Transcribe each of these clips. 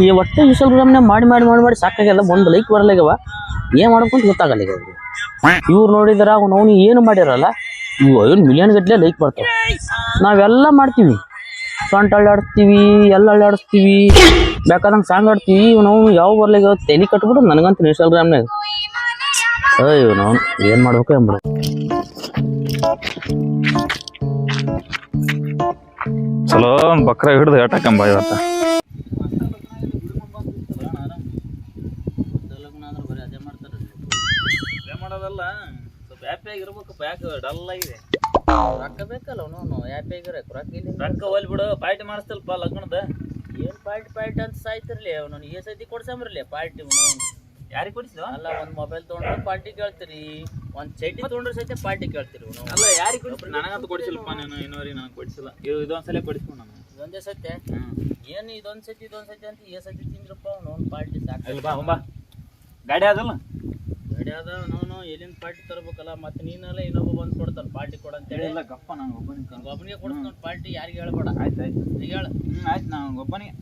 ಈ ಒಟ್ಟೆ ಇನ್ಸ್ಟಾಗ್ರಾಮ್ನ ಮಾಡಿ ಮಾಡಿ ಮಾಡಿ ಮಾಡಿ ಸಾಕಾಗಲ್ಲ ಒಂದು ಲೈಕ್ ಬರಲಾಗ್ಯವ ಏನ್ ಮಾಡ್ಕೊಂತ ಗೊತ್ತಾಗಲ್ಲ ಈಗ ಅವ್ರಿಗೆ ಇವ್ರು ನೋಡಿದ್ರ ಅವ್ನು ಅವ್ನು ಏನು ಮಾಡಿರಲ್ಲ, ಇವು ಮಿಲಿಯನ್ ಗಟ್ಟಲೆ ಲೈಕ್ ಬರ್ತಾವ ನಾವೆಲ್ಲ ಮಾಡ್ತೀವಿ. ಸೊಂಟ ಅಳ್ಳಾಡ್ತೀವಿ ಎಲ್ಲ ಅಳ್ಳಾಡಿಸ್ತೀವಿ ಬೇಕಾದಂಗೆ ಸಾಂಗ್ ಆಡ್ತೀವಿ ನಾವು ಯಾವ ಬರ್ಲಿಗ ತಲೆ ಕಟ್ಬಿಟ್ಟು ನನಗಂತ ಇನ್ಸ್ಟಾಗ್ರಾಮ್ನಾಗ ಅಯ್ಯೋ ನಾವು ಏನು ಮಾಡ್ಬೇಕು ಎಂಬ ಚಲೋ ಬಕ್ರ ಹಿಡ್ದು ಎಟಕಂಬ ಇವತ್ತ. ಮಾಡೋದಲ್ಲ? ಸ್ವಲ್ಪ ಹ್ಯಾಪಿಯಾಗಿ ಇರ್ಬೇಕು ಯಾಕೆ ಡಲ್ ಆಗಿದೆ. ರೊಕ್ಕ ಬೇಕಲ್ಲ ಅವನು ರೊಕ್ಕ ಇಲ್ಲಿ. ರೊಕ್ಕ ಹೋಲ್ ಬಿಡು ಪಾರ್ಟಿ ಮಾಡಿಸ್ತಲ್ಪ ಲಗ್ನದ. ಏನ್ ಪಾರ್ಟಿ ಪಾರ್ಟಿ ಅಂತ ಸಾಯ್ತಿರ್ಲಿ ಅವನು ಈ ಸೈತಿ ಕೊಡ್ಸಂಬ್ರಲಿ ಪಾರ್ಟಿ ಅವನು. ಯಾರಿಗೆ ಕೊಡಿಸಿದ ಅಲ್ಲ ಒಂದು ಮೊಬೈಲ್ ತಗೊಂಡ್ರೆ ಪಾರ್ಟಿ ಕೇಳ್ತೀರಿ. ಒಂದು ಚೈಟಿ ತಗೊಂಡ್ರೆ ಸಹಿತ ಪಾರ್ಟಿ ಕೇಳ್ತೀರಿ. ಅಲ್ಲ ಯಾರಿಗೆ ಕೊಡಿಸಿ ನನಗಂತೂ ಕೊಡಿಸಿಲ್ಲಪ್ಪ ನೀನು ಇನ್ನೋರಿಗೆ ನನಗೆ ಕೊಡಿಸಿಲ್ಲ. ಇದು ಇದೊಂದ್ಸಲ ಕೊಡಿಸ್ಕೊಂಡು ನಾನು. ಇದೊಂದೇ ಸತ್ಯ. ಏನು ಇದೊಂದ್ ಸತಿ ಇದೊಂದ್ ಸತಿ ಅಂತ ಏ ಸತಿ ತಿಂದ್ರಪ್ಪ ಅವ್ನು ಒಂದ್ ಪಾರ್ಟಿ ಸಾಕು. ಬಾ ಬಾ. ಗಾಡಿ ಅದಲ್ಲ ಗಾಡಿ ಅದ ನಾನು ಎಲ್ಲಿಂದ ಪಾರ್ಟಿ ತರಬೇಕಲ್ಲ ಮತ್ತೆ ನೀನಲ್ಲ ಇನ್ನೊಬ್ಬ ಬಂದು ಕೊಡ್ತಾರೆ ಪಾರ್ಟಿ ಕೊಡಂತೇಳಿ ಇಲ್ಲ ಗಪ್ಪ ನಾನು ಒಬ್ಬನಿಗೆ ನಂಗ್ ಒಬ್ಬನಿಗೆ ಕೊಡ್ತಾನ ಪಾರ್ಟಿ ಯಾರಿಗೆ ಹೇಳ್ಬೇಡ. ಆಯ್ತು ಆಯ್ತು. ಹೇಳ. ಹ್ಞೂ ಆಯ್ತು ನಾನು ಒಬ್ಬನಿಗೆ.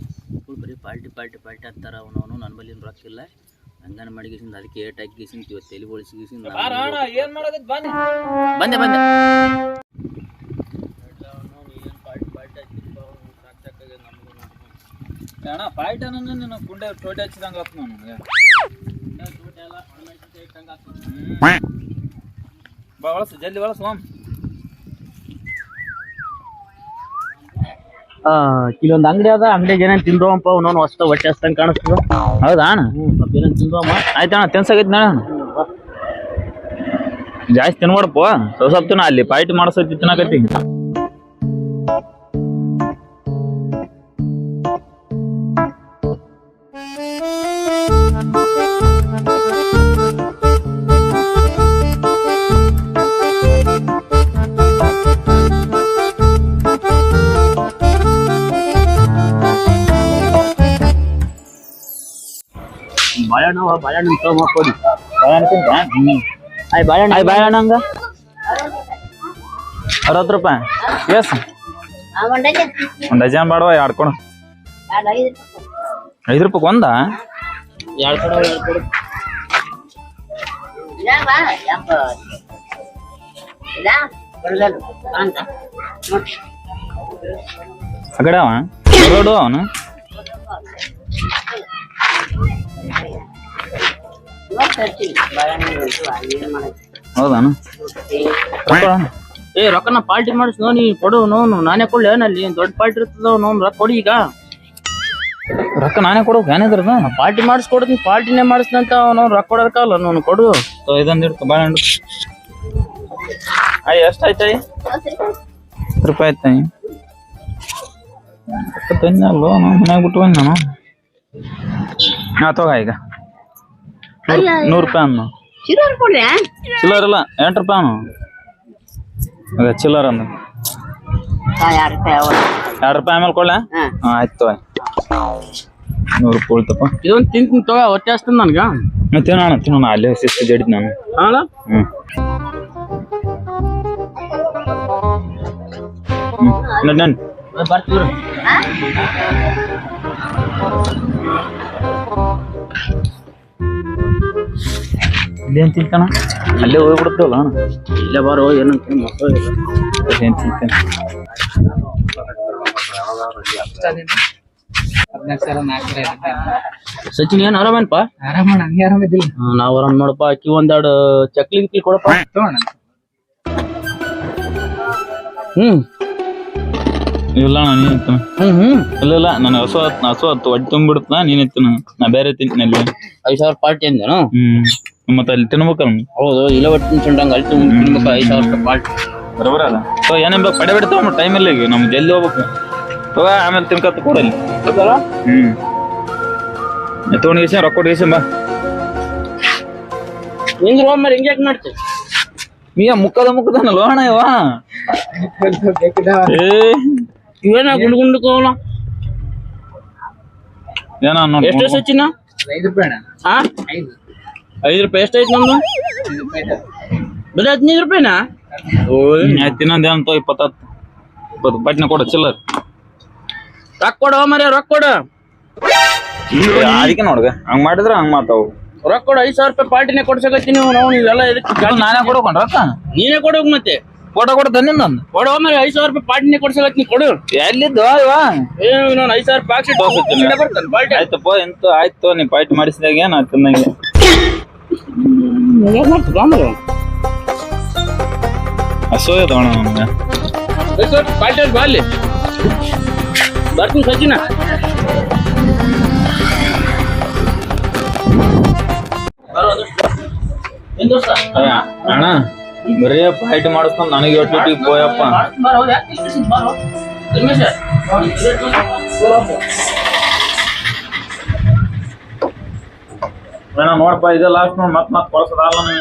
ಬರೀ ಪಾರ್ಟಿ ಪಾರ್ಟಿ ಪಾರ್ಟಿ ಅಂತಾರ ಅವನವನು ಅವನು ನನ್ನ ಬಲ್ಲಿ ರೊಕ್ಕ ಹಂಗನ ಮಾಡಿಗಿಸಿಂದ ಅದಕ್ಕೆ ಏಟ್ ಹಾಕಿಗಿಸಿಂದ ಇವತ್ತು ತಲೆ ಬೋಳಿಸಿಗಿಸಿಂದ ಏನು ಮಾಡೋದು ಬನ್ನಿ. ಬಂದೆ ಬಂದೆ. ಅಣ್ಣ ಪಾಯ್ಟ ನೀನು ಕುಂಡೆ ಟೋಟೆ ಹಚ್ಚಿದಂಗೆ ಆತು ನನಗೆ. ಬಾ ಒಳಸು ಜಲ್ದಿ ಒಳಸು ಓಮ್ ಇಲ್ಲೊಂದ್ ಅಂಗಡಿ ಅದ ಅಂಗಡಿಗೆ ಏನೇನ್ ತಿಂದ್ರಪ್ಪ ಅವನವನು ಹೊಸ ಹೊಟ್ಟೆ ಹಸ್ತಂಗ್ ಕಾಣಿಸ್ತದ ಹೌದಾ ಅಣ್ಣ? ಸ್ವಲ್ಪ ಏನೇನು ತಿಂದ್ರವಮ್ಮ ಆಯ್ತಣ್ಣ ತಿನ್ಸಾಗೈತಿ ನಾನು ಜಾಸ್ತಿ ತಿನ್ಬೇಡಪ್ಪ ಸ್ವಲ್ಪ ಸ್ವಲ್ಪ ತಿನ್ನ ಅಲ್ಲಿ ಪಾಯ್ಟಿ ಮಾಡಿಸೈತಿ ತಿನ್ನಕತ್ತಿ. ಬಾಳೆಹಣ್ಣು ಬಾಳೆಹಣ್ಣು ತಗೊಂಬ ಕೊಡಿ ಬಾಳೆಹಣ್ಣು ತಿಂತ ಆಯ್ ಬಾಳೆಹಣ್ಣು ಆಯ್ ಬಾಳೆಹಣ್ಣು ಹಂಗ ಅರವತ್ತು ರೂಪಾಯಿ ಎಸ್ ಒಂದು ಡಜನ್ ಬಾಡುವ ಎರಡು ಕೊಡು ಐದು ರೂಪಾಯಿ ಒಂದ ಎರಡು ಕೊಡು ಎರಡು ಕೊಡು ಆ ಕಡೆ ಅವ ರೋಡು ಅವನು ಹೌದಾನು? ಏ ರೊಕ್ಕನ ಪಾರ್ಟಿ ಮಾಡಿಸ್ ನೋ ನೀ ಕೊಡು ನೋನು ನಾನೇ ಕೊಡ್ಲಿ ಏನಲ್ಲಿ. ದೊಡ್ಡ ಪಾರ್ಟಿ ಇರ್ತದ ನೋನ್ ರೊಕ್ಕ ಕೊಡಿ ಈಗ. ರೊಕ್ಕ ನಾನೇ ಕೊಡು ಏನಿದ್ರದ ಪಾರ್ಟಿ ಮಾಡಿಸ್ಕೊಡ್ತೀನಿ ಪಾರ್ಟಿನೇ ಮಾಡಿಸ್ದಂತ ಅವನು ರೊಕ್ಕ ಕೊಡೋದಕ್ಕಲ್ಲ ನೋನು ಕೊಡು. ಇದೊಂದು ಇಡ್ತು ಬಾಳೆಹಣ್ಣು ಅಯ್ಯ ಎಷ್ಟು ಆಯ್ತಾಯಿ ಹತ್ತು ರೂಪಾಯಿ ಆಯ್ತಾಯಿ ನಾನು ಮನೆಯಾಗ ಬಿಟ್ಟು ಬಂದು ನಾನು ನಾ ತಗೋ ಈಗ. ನೂರು ರೂಪಾಯಿ ಅನ್ನು ಚಿಲ್ಲರ್ ಇಲ್ಲ ಎಂಟು ರೂಪಾಯಿ ಅನ್ನು ಅದೇ ಚಿಲ್ಲರ್ ಅಂದ. ಎರಡು ರೂಪಾಯಿ ಆಮೇಲೆ ಕೊಡ್ಲ? ಹಾಂ. ಆಯ್ತು ತಗೋ ನೂರು ರೂಪಾಯಿ ಉಳ್ತಪ್ಪ ಇದೊಂದು ತಿಂತೀನಿ ತಗೋ ಹೊಟ್ಟೆ ಹಸ್ತದ ನನ್ಗ. ಮತ್ತೆ ತಿನ್ನೋಣ ತಿನ್ನೋಣ ಅಲ್ಲೇ ಜಡಿದ್ ನಾನು. ಅಲ್ಲ ಹ್ಞೂ ಹ್ಞೂ ನನ್ ಬರ್ತೀವ್ರಿ ಇಲ್ಲೇನು ತಿಂತಾನ ಅಲ್ಲೇ ಹೋಗ್ಬಿಡ್ತೀವಲ್ಲ ಅಣ್ಣ? ಇಲ್ಲೇ ಬಾರೋ ಏನಂತ ಮಕ್ಕಳು ಅಲ್ಲೇನು ತಿಂತಾನೆ ಸಚಿನ್ ಏನ್ ಆರಾಮೇನಪ್ಪ? ಆರಾಮಣ್ಣ ನೀ ಆರಾಮಿದ್ದಿಲ್ಲ ಹ್ಮ್, ನಾವ್ ಆರಾಮ್ ನೋಡಪ್ಪ ಅಕ್ಕಿ ಒಂದೆರಡು ಚಕ್ಲಿ ಗಿಕ್ಲಿ ಕೊಡಪ್ಪ. ಹ್ಮ್. ಇಲ್ಲ ಅಣ್ಣ ನೀನು ಹ್ಮ್ ಹ್ಮ್. ಇಲ್ಲ ಇಲ್ಲ ನನ್ ಹಸು ಹತ್ತು ಹಸು ಹತ್ತು ಹೊಟ್ಟೆ ತುಂಬಿಡ್ತ ನೀನು ಇತ್ತು ನಾ. ಬೇರೆ ತಿಂತೀನಿ ಅಲ್ಲಿ. ಐದು ಸಾವಿರ ಪಾರ್ಟಿ ಅಂದೇನು ಹ್ಞೂ ಮತ್ತೆ ಅಲ್ಲಿ ತಿನ್ಬೇಕಲ್ಲ ಹೌದು ಇಲ್ಲ ಒಟ್ಟು ತಿಂಡಂಗ ಅಲ್ಲಿ ತಿನ್ಬೇಕು ಐದು ಸಾವಿರ ರೂಪಾಯಿ ಪಾರ್ಟಿ. ಬರೋಬರ ಅಲ್ಲ? ಸೊ ಏನೇನ್ ಬೇಕು ಪಡೆ ಬಿಡ್ತಾವ ಟೈಮ್ ಇಲ್ಲ ಈಗ ನಮ್ಗೆ ಜಲ್ದಿ ಹೋಗ್ಬೇಕು. ತಗೋ ಆಮೇಲೆ ತಿನ್ಕತ್ತ ಕೊಡಲ್ಲಿ ಹ್ಮ್. ತೊಗೊಂಡು ಗೀಸ ರೊಕ್ಕ ಕೊಟ್ಟು ಗೀಸ ಬಾ. ಹಿಂಗ್ ಒಮ್ಮೆ ಹಿಂಗೆ ಮಾಡ್ತೀವಿ ಮಾಡ್ತಿ? ನೀ ಮುಕ್ಕದ ಮುಕ್ಕದನಲ್ವ ಅಣ್ಣ ಇವ. ಇವೇನ ಗುಂಡು ಗುಂಡು ಕೋಲ ಏನ ನೋಡಿ ಎಷ್ಟು ಸಚಿನ ಐದು ರೂಪಾಯಿ ಹಾ ಐದು. ಐದು ರೂಪಾಯಿ ಎಷ್ಟಾಯ್ತು ನಮ್ದು. ಬರೀ ಹದಿನೈದು ರೂಪಾಯಿನಾ? ಆಯ್ತು ಇನ್ನೊಂದು ಏನಂತ ಇಪ್ಪತ್ತತ್ತು. ಇಪ್ಪತ್ತು ಬಟ್ನ ಕೊಡು ಚಿಲ್ಲರ್. ರೊಕ್ಕ ಕೊಡು ಮರ ರೊಕ್ಕ ಕೊಡ. ಅದಕ್ಕೆ ನೋಡ್ಗ. ಹಂಗ ಮಾಡಿದ್ರ ಹಂಗ ಮಾತಾವು ರೊಕ್ಕ ಕೊಡು ಐದು ಸಾವಿರ ರೂಪಾಯಿ ಪಾರ್ಟಿನೇ ಕೊಡ್ಸಕತ್ತೀನಿ ನೀವು ನೀವೆಲ್ಲ ಇದಕ್ಕೆ ನಾನೇ ಕೊಡೋಕೊಂಡ್ರಕ್ಕ ನೀನೇ ಕೊಡೋಗ್ ಮತ್ತೆ. ಫೋಟೋ ಕೊಡ ತನ್ನ ನಾನು ಕೊಡು ಅಂದ್ರೆ ಐದು ಸಾವಿರ ರೂಪಾಯಿ ಪಾರ್ಟಿನೇ ನೀ ಕೊಡು. ಎಲ್ಲಿದ್ದು ಇವ? ಏನು ನಾನು ಐದ್ ಸಾವಿರ ರೂಪಾಯಿ ಹಾಕ್ಸಿ ಬರ್ತಾನೆ ಪಾರ್ಟಿ ಆಯ್ತಪ್ಪ ಎಂತ ಆಯ್ತು ನೀ ಪಾಟಿ ಮಾಡಿಸಿದಾಗ ಏನ್ ಆಯ್ತು ನಂಗೆ ಐದ್ ಸಾವಿರ ರೂಪಾಯಿ ಪಾರ್ಟಿ ಬಾ ಅಲ್ಲಿ. ಬರ್ತೀನಿ ಸಚಿನ. ಏನ್ ದೋಸ್ತ? ಅಣ್ಣ. ಬರೀ ಫೈಟ್ ಮಾಡಿಸ್ಕೊಂಡ್ ನನಗೆ ಒಟ್ಟು ಪೋಯಪ್ಪ? ಅಣ್ಣ ನೋಡಪ್ಪ ಇದೆ ಲಾಸ್ಟ್ ನೋಡಿ ಮತ್ ಮತ್ ಕೊಡ್ಸೋದಲ್ಲ ನನಗೆ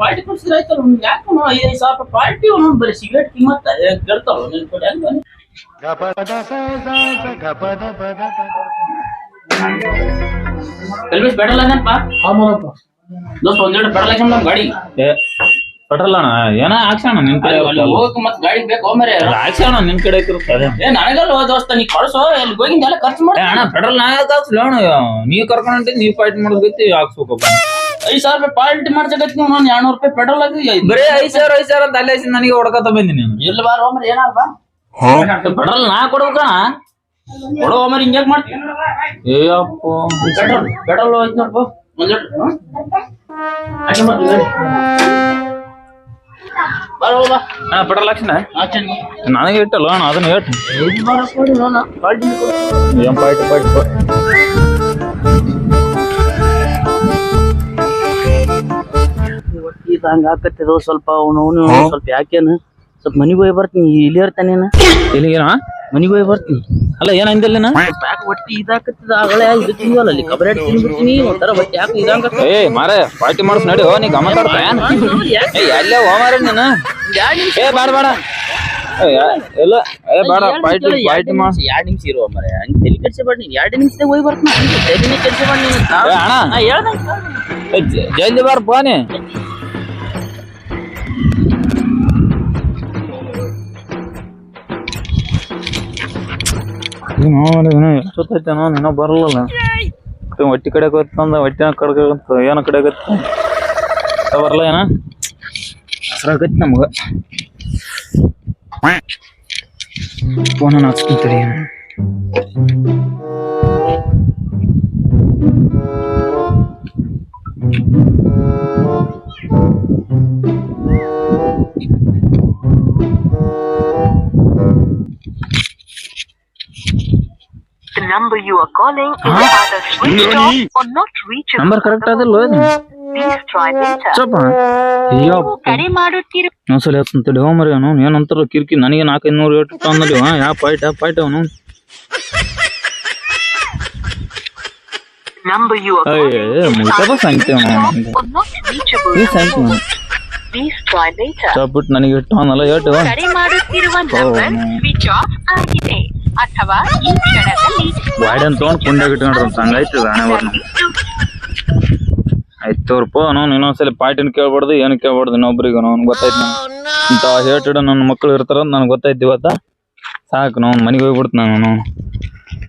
ಪಾರ್ಟಿ ಕೊಡ್ಸಿದ್ರೆ ಆಯ್ತಲ್ಲ? ನಿನ್ಗೆ ಯಾಕೆ ಐದು ಸಾವಿರ ರೂಪಾಯಿ ಪಾರ್ಟಿ ಒಂದೊಂದು ಬರೀ ಸಿಗರೇಟ್ ಕಿಮ್ಮತ್ತ? ಕೇಳ್ತಾವ ನಿನ್ ಕಡೆ ಹೆಂಗ್ ಹೆಲ್ಮೆಟ್ ಪೆಟ್ರೋಲ್ ಅದೇನಪ್ಪ ದೋಸ್ತ ಒಂದೆರಡು ಪೆಟ್ರೋಲ್ ಹಾಕ್ಸ್ಕೊಂಡ್ ನಮ್ ಗಾಡಿ. ಏ ಪೆಟ್ರೋಲ್ ಅಣ್ಣ ಏನ ಹಾಕ್ಸೋಣ ನಿನ್ ಕಡೆ ಅಲ್ಲಿ ಹೋಗಕ್ ಮತ್ ಗಾಡಿ ಬೇಕು ಮರೆ ಹಾಕ್ಸೋಣ ನಿನ್ ಕಡೆ ಇರುತ್ತೆ ಅದೇ. ಏ ನನಗಲ್ಲ ದೋಸ್ತ ನೀ ಕಳ್ಸೋ ಅಲ್ಲಿ ಹೋಗಿಂದ ಎಲ್ಲ ಖರ್ಚು ಮಾಡಿ ಅಣ್ಣ ಪೆಟ್ರೋಲ್ ನಾ ಯಾಕೆ ಹಾಕ್ಸ್ಲಿ ಅಣ್ಣ ನೀವ್ ಕರ್ಕೊಂಡ್ ಹೊಂಟಿ ನೀವ್ ಪಾಯ್ಟ್ ಮಾಡಿಸ್ಬೇಕು ಹಾಕ್ಸ್ಬೇಕಪ್ಪ. ಐದ್ ಸಾವಿರ ರೂಪಾಯಿ ಪಾಲ್ಟಿ ಮಾಡ್ಸಕತ್ತಿ ನಾನು ಎರಡ್ನೂರು ರೂಪಾಯಿ ಪೆಟ್ರೋಲ್ ಹಾಕಿ ಬರೀ ಐದ್ ಸಾವಿರ ಐದ್ ಸಾವಿರ ಅಂತ ಅಲ್ಲೇ ನನಗೆ ಹೊಡ್ಕೊತ ಬಂದಿನಿ ನೀನು. ಎಲ್ಲಿ ಬಾರ ಮರ ಏನಲ್ವ ಪೆಟ್ರೋಲ್ ನಾ ಕೊಡ್ಬೇಕಣ ಕೊಡೋ ಮರ ಹಿಂಗ್ಯಾಕ್ ಮಾಡ್ತೀನಿ ಏಯಪ್ಪ ಪೆಟ್ರೋಲ್ ಪೆಟ್ರೋಲ್ ಹೋಯ್ತು ನೋಡ್ಕೊ ಪೆಟ್ರೋಲ್ ಹಾಕ್ಸಿನ ನನಗೆ ಇಟ್ಟಲ್ಲ ಅಣ್ಣ ಅದನ್ನ ಹೇಳ್ತೀನಿ ಏನ್ ಪಾಯ್ಟ್ ಪಾಯ್ಟ್ ಇದು ಹಂಗ ಆಕತ್ತಿದೋ ಸ್ವಲ್ಪ ಅವನು ಅವನು ಸ್ವಲ್ಪ ಯಾಕೇನು ಸ್ವಲ್ಪ ಮನಿಗೆ ಹೋಗಿ ಬರ್ತೀನಿ ಇಲ್ಲಿ ಇರ್ತಾನೇನ ಇಲ್ಲಿಗೇನ ಮನಿಗೆ ಹೋಗಿ ಬರ್ತೀನಿ ಅಲ್ಲ ಏನಂದಿಲ್ಲ ಪ್ಯಾಕ್ ಹೊಟ್ಟಿ ಇದಾಕತ್ತಿದ ಆಗಲೇ ಇದು ತಿಂಗಲ್ಲ ಅಲ್ಲಿ ಒಂಥರ ಹೊಟ್ಟೆ ಯಾಕೆ ಇದಂಗ ಏ ಮಾರ ಪಾರ್ಟಿ ಮಾಡಿಸ್ ನಡಿ ನೀ ಗಮನ ಏನ್ ಏ ಅಲ್ಲೇ ಹೋ ಮಾರ ನೀನು? ಏ ಬೇಡ ಬೇಡ. ಎಲ್ಲ ಏ ಬೇಡ ಪಾರ್ಟಿ ಪಾರ್ಟಿ ಮಾಡ್. ಎರಡ್ ನಿಮಿಷ ಇರುವ ಮಾರೆ. ಹಂಗ ತಲೆ ಕೆಡ್ಸಬೇಡ ನೀನ್ ಎರಡು ನಿಮಿಷದಾಗ ಹೋಗಿ ಬರ್ತೀನಿ ಹಂಗೆ ತಲೆನೇ ಕೆಡ್ಸಬೇಡ ನೀನು. ಏ ಅಣ್ಣ. ಹೇಳ್ದಂಗ ಜಲ್ದಿ ಬಾರ ಪಾನಿ ಎಷ್ಟೊತ್ತೈತೇನೋ ನೀನೋ? ಬರಲ್ಲ ಹೊಟ್ಟಿ ಕಡೆ ಹೋಗ್ತಂದ ಹೊಟ್ಟೆ ಕಡೆ ಏನೋ ಕಡೆ ಬರಲ್ಲ ಏನ? ಹೆಸರಾಗೈತಿ ನಮಗ. ಫೋನ್ ಹಚ್ಕೊಂತೀರಿ. The number you are calling is either switched off or not reachable. Number correct ಆದಿಲ್ಲ Please try later. ಸ್ವಲ್ಪ ಅಯ್ಯಪ್ಪ ಕರೆ ಮಾಡುತ್ತಿರುವ ಒಂದ್ಸಲ ಹತ್ತಂತೇಳಿ ಹೋ ಮರಿ ಅವನು ಏನಂತಾರ ಕಿರ್ಕಿ ನನಗೆ ನಾಲ್ಕೈದು ನೂರು ಏಟು ತಂದಲ್ಲಿ ಯಾವ ಪಾಯ್ಟ್ ಯಾವ ಪಾಯ್ಟ್ ಅವನು number you are ಅಯ್ಯ calling is ಮುಗಿತಪ್ಪ either ಸಂಖ್ಯೆ switched off or not reachable. ಈ ಸಂಖ್ಯೆ Please try later. ಬಿಟ್ಟು ನನಗೆ ಇಟ್ಟು ಅವನಲ್ಲ ಏಟು ಕರೆ ಮಾಡುತ್ತಿರುವ ನಂಬರ್ ಸ್ವಿಚ್ ಆಫ್ ಆಗಿದೆ ಅಥವಾ ಈ ಕ್ಷಣದಲ್ಲಿ ಅಂತ ತೊಗೊಂಡು ಕುಂಡಾಗ ಇಟ್ಕೊಂಡ್ರ ಹಂಗಾಯ್ತು ಹಣೆ ಬರ್ನ ಆಯ್ತು ತೋರ್ಪ ನಾನು ಇನ್ನೊಂದ್ಸಲ ಪಾರ್ಟಿನ ಕೇಳ್ಬಾರ್ದು, ಏನು ಕೇಳ್ಬಾರ್ದು ಇನ್ನೊಬ್ರಿಗೆ ಅವ್ನು ಗೊತ್ತಾಯ್ತು ನಂಗೆ. ಇಂಥ ಹೇಟಿಡ ನನ್ನ ಮಕ್ಳು ಇರ್ತಾರ ನನಗೆ ಗೊತ್ತಾಯ್ತು ಇವತ್ತ. ಸಾಕು ನಾವು ಮನೆಗೆ ಹೋಗ್ಬಿಡ್ತು ನಾನು.